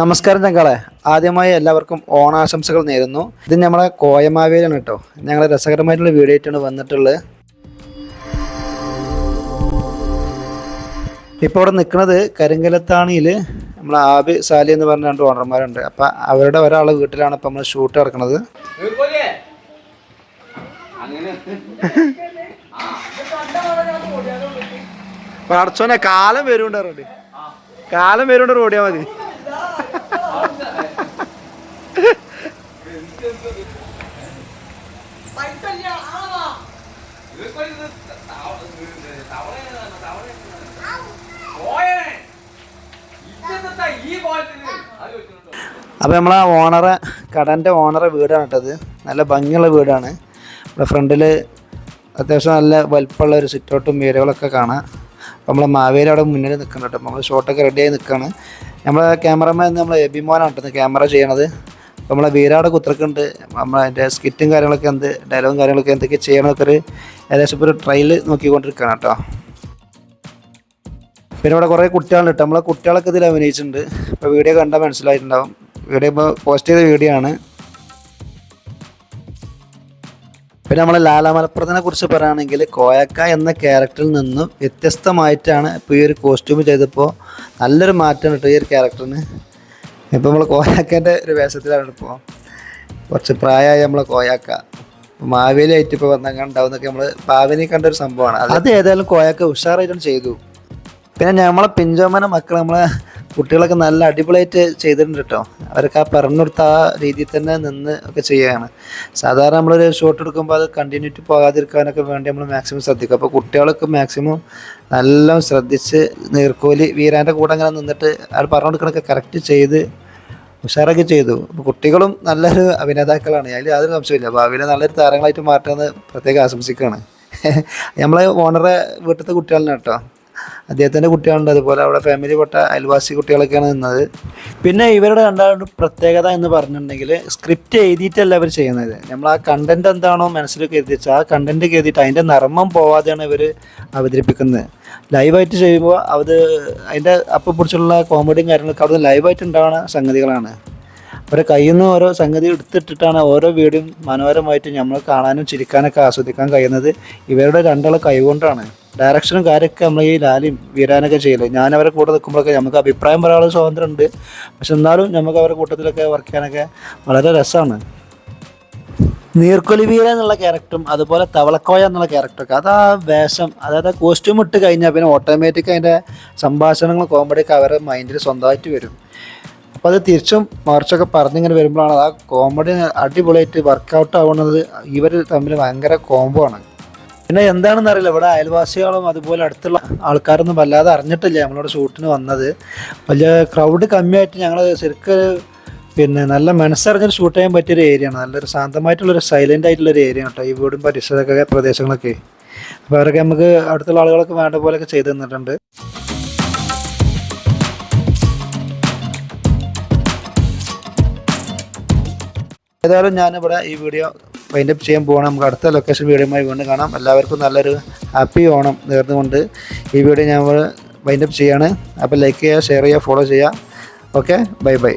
നമസ്കാരം ഞങ്ങളെ ആദ്യമായി എല്ലാവർക്കും ഓണാശംസകൾ നേരുന്നു. ഇത് നമ്മളെ കോയമാവേലാണ് കേട്ടോ. ഞങ്ങൾ രസകരമായിട്ടുള്ള വീഡിയോ ആയിട്ടാണ് വന്നിട്ടുള്ളത്. ഇപ്പോൾ ഇവിടെ നിൽക്കുന്നത് കരിങ്കലത്താണിയിൽ നമ്മൾ ആബി സാലി എന്ന് പറഞ്ഞ രണ്ട് ഓണർമാരുണ്ട്. അപ്പം അവരുടെ ഒരാളെ വീട്ടിലാണ് ഇപ്പം നമ്മൾ ഷൂട്ട് നടക്കുന്നത്. അടച്ചോനെ കാലം വരുന്നുണ്ട് കാലം വരുന്നുണ്ട് ഓടിയാൽ മതി. അപ്പോൾ നമ്മളെ ഓണറെ കടന്റെ ഓണറെ വീടാണ് കേട്ടത് നല്ല ഭംഗിയുള്ള വീടാണ്. നമ്മുടെ ഫ്രണ്ടിൽ അത്യാവശ്യം നല്ല വലിപ്പമുള്ള ഒരു സിറ്റൗട്ടും വീടുകളൊക്കെ കാണാം. അപ്പോൾ നമ്മളെ മാവേലി അവിടെ മുന്നിൽ നിൽക്കണം കേട്ടോ. നമ്മൾ ഷോട്ടൊക്കെ റെഡിയായി നിൽക്കുകയാണ് നമ്മളെ ക്യാമറമാൻ നമ്മൾ എബിമോനാണ് ക്യാമറ ചെയ്യണത്. നമ്മളെ വീരാട് കുത്തിറക്കുന്നുണ്ട് നമ്മളതിന്റെ സ്കിറ്റും കാര്യങ്ങളൊക്കെ എന്ത് ഡയലോഗും കാര്യങ്ങളൊക്കെ എന്തൊക്കെ ചെയ്യണമൊക്കെ ഒരു ഏകദേശം ഇപ്പോൾ ഒരു ട്രയൽ നോക്കിക്കൊണ്ടിരിക്കുകയാണ് കേട്ടോ. പിന്നെ ഇവിടെ കുറേ കുട്ടികളുണ്ട് കേട്ടോ. നമ്മളെ കുട്ടികളൊക്കെ ഇതിൽ അഭിനയിച്ചിട്ടുണ്ട്. ഇപ്പോൾ വീഡിയോ കണ്ടാൽ മനസ്സിലായിട്ടുണ്ടാവും. വീഡിയോ ഇപ്പോൾ പോസ്റ്റ് ചെയ്ത വീഡിയോ ആണ്. പിന്നെ നമ്മൾ ലാല കുറിച്ച് പറയുകയാണെങ്കിൽ കോയക്ക എന്ന ക്യാരക്ടറിൽ നിന്നും വ്യത്യസ്തമായിട്ടാണ് ഇപ്പോൾ ഈ ഒരു കോസ്റ്റ്യൂം ചെയ്തപ്പോൾ നല്ലൊരു മാറ്റം കേട്ടോ ഈ ഒരു ക്യാരക്ടറിന് ഇപ്പോൾ നമ്മൾ കോയാക്കേന്റെ ഒരു വേഷത്തിലാണ് ഇപ്പോൾ കുറച്ച് പ്രായമായി നമ്മൾ കോയാക്ക. മാവേലി ആയിട്ട് ഇപ്പോൾ വന്നാൽ ഉണ്ടാവുന്നൊക്കെ നമ്മൾ പാവനി കണ്ട ഒരു സംഭവമാണ്. അത് ഏതായാലും കോയാക്ക ഉഷാറായിട്ടാണ് ചെയ്തു. പിന്നെ നമ്മളെ പിഞ്ചോമന മക്കൾ നമ്മളെ കുട്ടികളൊക്കെ നല്ല അടിപൊളിയായിട്ട് ചെയ്തിട്ടുണ്ട് കേട്ടോ. അവർക്ക് ആ പറഞ്ഞു കൊടുത്ത ആ രീതിയിൽ തന്നെ നിന്ന് ഒക്കെ ചെയ്യുകയാണ്. സാധാരണ നമ്മളൊരു ഷോട്ട് എടുക്കുമ്പോൾ അത് കണ്ടിന്യൂറ്റി പോകാതിരിക്കാനൊക്കെ വേണ്ടി നമ്മൾ മാക്സിമം ശ്രദ്ധിക്കും. അപ്പോൾ കുട്ടികളൊക്കെ മാക്സിമം നല്ല ശ്രദ്ധിച്ച് നീർക്കോലി വീരാന്റെ കൂടെ അങ്ങനെ നിന്നിട്ട് അയാൾ പറഞ്ഞു കൊടുക്കണൊക്കെ കറക്റ്റ് ചെയ്ത് ഉഷാറൊക്കെ ചെയ്തു. കുട്ടികളും നല്ലൊരു അഭിനേതാക്കളാണ്. അതിൽ യാതൊരു സംശയമില്ല ഭാവിയിൽ നല്ലൊരു താരങ്ങളായിട്ട് മാറ്റുമെന്ന് പ്രത്യേകം ആശംസിക്കുകയാണ്. നമ്മളെ ഓണറെ വീട്ടിലത്തെ കുട്ടികളാണ് കേട്ടോ. അദ്ദേഹത്തിന്റെ കുട്ടികളുണ്ട്. അതുപോലെ അവിടെ ഫാമിലി പെട്ട അയൽവാസി കുട്ടികളൊക്കെയാണ് നിന്നത്. പിന്നെ ഇവരുടെ രണ്ടാളുടെ പ്രത്യേകത എന്ന് പറഞ്ഞിട്ടുണ്ടെങ്കിൽ സ്ക്രിപ്റ്റ് എഴുതിയിട്ടല്ല അവർ ചെയ്യുന്നത്. നമ്മൾ ആ കണ്ടന്റ് എന്താണോ മനസ്സിൽ കരുതി വെച്ചാൽ ആ കണ്ടന്റ് കരുതിയിട്ട് അതിന്റെ നർമ്മം പോവാതെയാണ് ഇവർ അവതരിപ്പിക്കുന്നത്. ലൈവായിട്ട് ചെയ്യുമ്പോൾ അത് അതിന്റെ അപ്പം പിടിച്ചുള്ള കോമഡിയും കാര്യങ്ങളൊക്കെ അവിടെ ലൈവായിട്ട് ഉണ്ടാവുന്ന സംഗതികളാണ്. അവരെ കയ്യിൽ നിന്ന് ഓരോ സംഗതി എടുത്തിട്ടിട്ടാണ് ഓരോ വീടും മനോഹരമായിട്ട് നമ്മൾ കാണാനും ചിരിക്കാനൊക്കെ ആസ്വദിക്കാൻ കഴിയുന്നത്. ഇവരുടെ രണ്ടാളെ കൈകൊണ്ടാണ്. ഡയറക്ഷനും കാര്യമൊക്കെ നമ്മൾ ഈ ലാലിയും വീരാനൊക്കെ ചെയ്യൽ. ഞാൻ അവരെ കൂടെ നിൽക്കുമ്പോഴൊക്കെ നമുക്ക് അഭിപ്രായം പറയാനുള്ള സ്വാതന്ത്ര്യം ഉണ്ട് പക്ഷെ എന്നാലും നമുക്ക് അവരുടെ കൂട്ടത്തിലൊക്കെ വർക്ക് ചെയ്യാനൊക്കെ വളരെ രസമാണ്. നീർക്കൊലി വീര എന്നുള്ള ക്യാരക്ടറും അതുപോലെ തവളക്കോയ എന്നുള്ള ക്യാരക്ടറൊക്കെ അത് ആ വേഷം. അതായത് കോസ്റ്റ്യൂം ഇട്ട് കഴിഞ്ഞാൽ പിന്നെ ഓട്ടോമാറ്റിക് അതിന്റെ സംഭാഷണങ്ങൾ കോമഡിയൊക്കെ അവരുടെ മൈൻഡിൽ സ്വന്തമായിട്ട് വരും. അപ്പോൾ അത് തിരിച്ചും മറിച്ചൊക്കെ പറഞ്ഞിങ്ങനെ വരുമ്പോഴാണ് ആ കോമഡി അടിപൊളിയായിട്ട് വർക്കൗട്ട് ആവുന്നത്. ഇവർ തമ്മിൽ ഭയങ്കര കോംബോ ആണ്. പിന്നെ എന്താണെന്ന് അറിയില്ല. ഇവിടെ അയൽവാസികളും അതുപോലെ അടുത്തുള്ള ആൾക്കാരൊന്നും വല്ലാതെ അറിഞ്ഞിട്ടില്ല നമ്മളോട് ഷൂട്ടിന് വന്നത്. വലിയ ക്രൗഡ് കമ്മിയായിട്ട് ഞങ്ങൾ ശരിക്കും പിന്നെ നല്ല മനസ്സറിഞ്ഞൊരു ഷൂട്ട് ചെയ്യാൻ പറ്റിയൊരു ഏരിയ ആണ്. നല്ലൊരു ശാന്തമായിട്ടുള്ളൊരു സൈലന്റ് ആയിട്ടുള്ളൊരു ഏരിയ കേട്ടോ ഈ വീടും പരിസരമൊക്കെ പ്രദേശങ്ങളൊക്കെ. അപ്പോൾ അവരൊക്കെ നമുക്ക് അടുത്തുള്ള ആളുകളൊക്കെ വേണ്ട പോലെയൊക്കെ ചെയ്തു തന്നിട്ടുണ്ട്. ഏതായാലും ഞാനിവിടെ ഈ വീഡിയോ വൈൻഡപ്പ് ചെയ്യാൻ പോകണം നമുക്ക് അടുത്ത ലൊക്കേഷൻ വീഡിയോയുമായി വീണ്ടും കാണാം. എല്ലാവർക്കും നല്ലൊരു ഹാപ്പി ഓണം നേർന്നുകൊണ്ട് ഈ വീഡിയോ ഞാൻ വൈൻഡപ്പ് ചെയ്യാണ്. അപ്പോൾ ലൈക്ക് ചെയ്യുക ഷെയർ ചെയ്യുക ഫോളോ ചെയ്യുക. Okay bye bye